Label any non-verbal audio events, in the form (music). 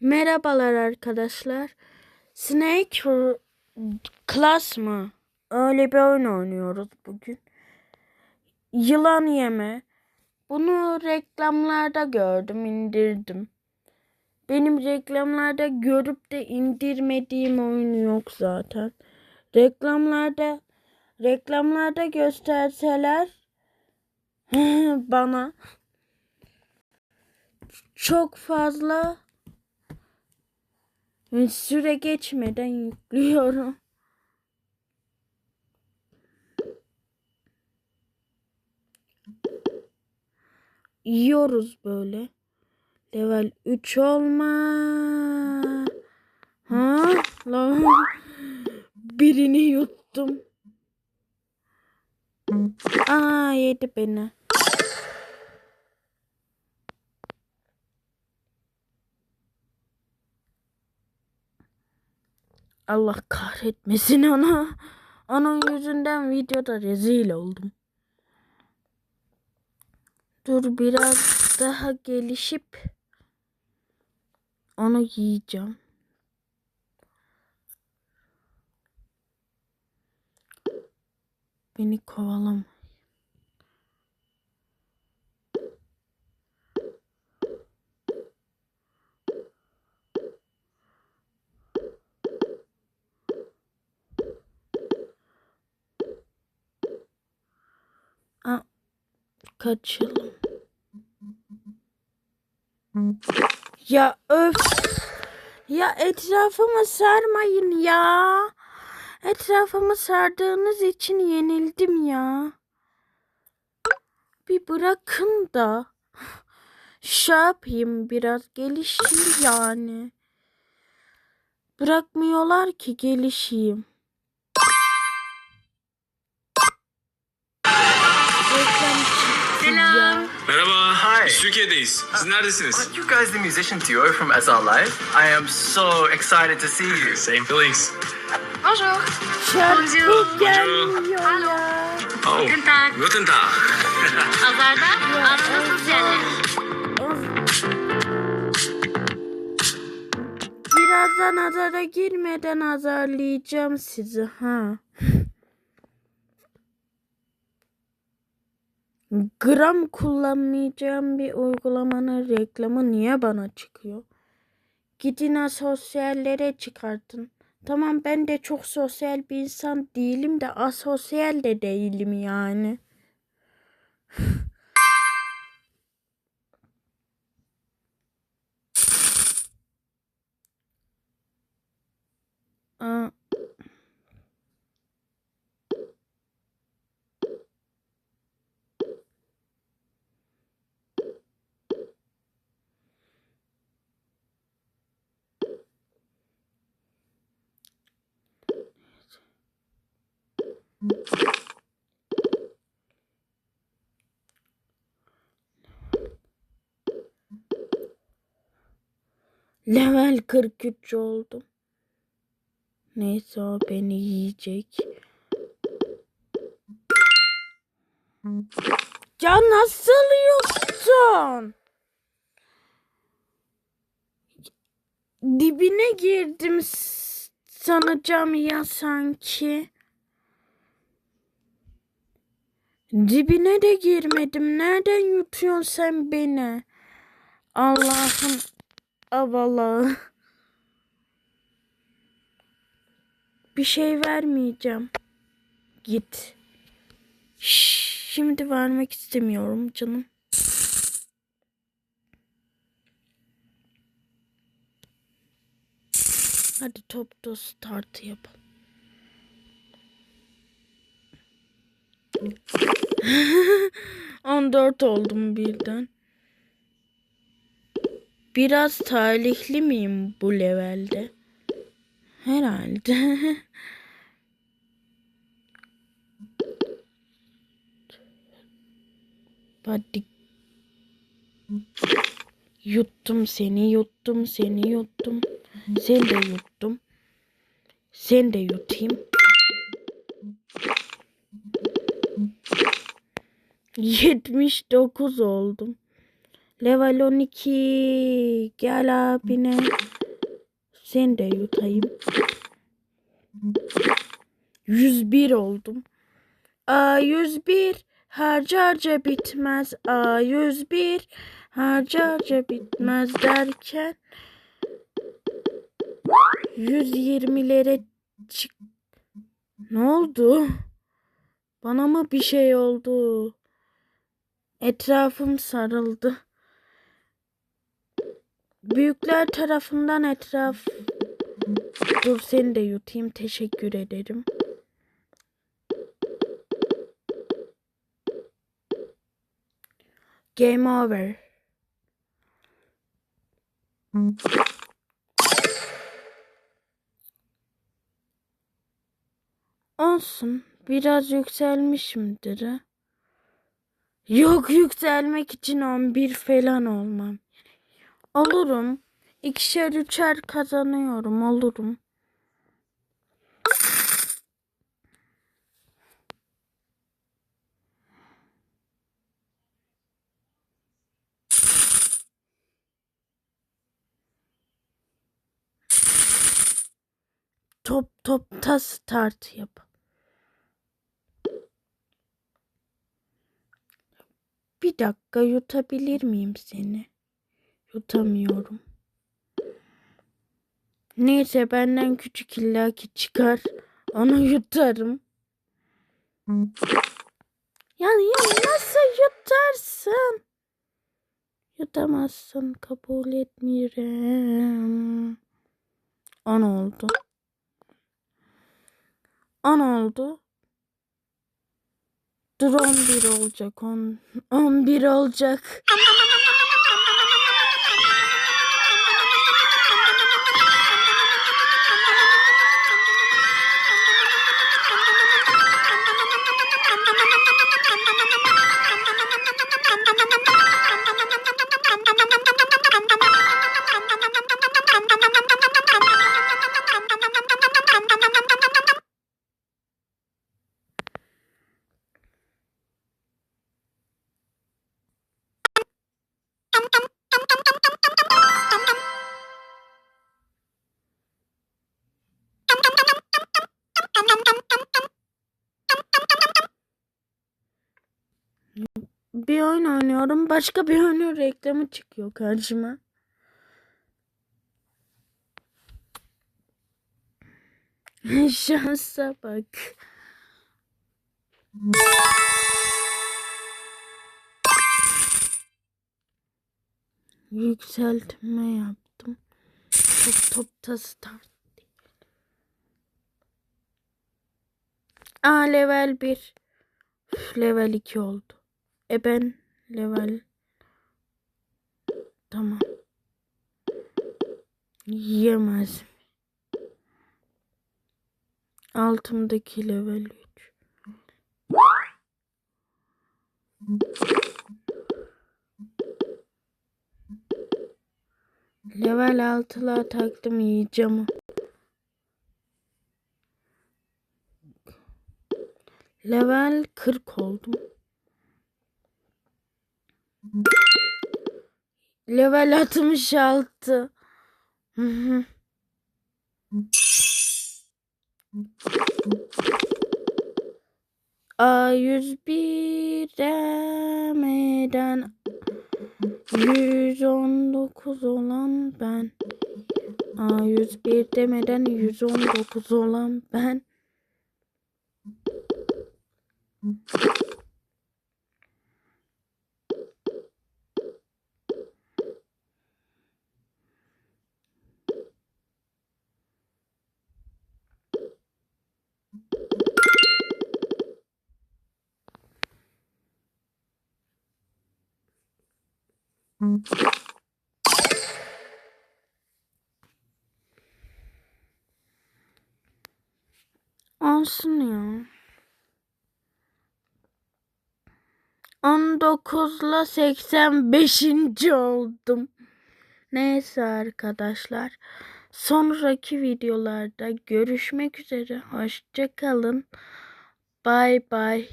Merhabalar arkadaşlar. Snake Class mı? Öyle bir oyun oynuyoruz bugün. Yılan yeme. Bunu reklamlarda gördüm, indirdim. Benim reklamlarda görüp de indirmediğim oyun yok zaten. Reklamlarda reklamlarda gösterseler (laughs) bana çok fazla süre geçmeden yüklüyorum. Yiyoruz böyle. Level 3 olma. Ha? Lan. Birini yuttum. Aa yedi beni. Allah kahretmesin ona. Onun yüzünden videoda rezil oldum. Dur biraz daha gelişip onu yiyeceğim. Beni kovalama. Aa, kaçalım. Ya öf. Ya etrafımı sarmayın ya. Etrafımı sardığınız için yenildim ya. Bir bırakın da. Şey yapayım biraz gelişeyim yani. Bırakmıyorlar ki gelişeyim. Biz Türkiye'deyiz. Siz neredesiniz? Aren't you guys the musician duo from As Our Life? I am so excited to see you. Same feelings. Bonjour. Şarkı gelmiyor ya. Oh. Guten Tag. Guten Tag. Pazarda aradığınız yerler. Birazdan azara girmeden azarlayacağım sizi ha. Gram kullanmayacağım bir uygulamanın reklamı niye bana çıkıyor? Gidin asosyallere çıkartın. Tamam ben de çok sosyal bir insan değilim de asosyal de değilim yani. Aa, level 43 oldum. Neyse o beni yiyecek. Ya nasıl yuttun? Dibine girdim sanacağım ya sanki. Dibine de girmedim. Nereden yutuyorsun sen beni? Allah'ım avalı. Bir şey vermeyeceğim. Git. Şimdi vermek istemiyorum canım. Hadi topta start yapalım. (laughs) On dört oldum birden. Biraz talihli miyim bu levelde? Herhalde. (laughs) Hadi. Yuttum seni, yuttum seni, yuttum. Sen de yuttum. Sen de yutayım. Yetmiş dokuz oldum. Level 12. Gel abine. Seni de yutayım. 101 oldum. A 101 harca harca bitmez. A 101 harca harca bitmez derken 120'lere çık. Ne oldu? Bana mı bir şey oldu? Etrafım sarıldı. Büyükler tarafından etraf... Dur seni de yutayım. Teşekkür ederim. Game over. Olsun. Biraz yükselmişimdir. Yok yükselmek için 11 falan olmam. Olurum. İkişer üçer kazanıyorum. Olurum. Top topta start yap. Bir dakika yutabilir miyim seni? Yutamıyorum. Neyse benden küçük illaki çıkar. Onu yutarım. Yani ya nasıl yutarsın? Yutamazsın kabul etmiyorum. 10 oldu. 10 oldu. Dur 11 olacak. 10, 11 olacak. Bir oyun oynuyorum. Başka bir oyunun reklamı çıkıyor karşıma. (laughs) Şansa bak. Yükseltme yaptım. Top topta start. Aa level 1. Level 2 oldu. E level Tamam. Yiyemez? Altımdaki level 3. Level 6'la taktım yiyeceğim. Level 40 oldum. Level 66. Hı hı. A 101 demeden 119 olan ben. A 101 demeden 119 olan ben. Olsun ya. 19'la 85. oldum. Neyse arkadaşlar. Sonraki videolarda görüşmek üzere. Hoşça kalın. Bay bay.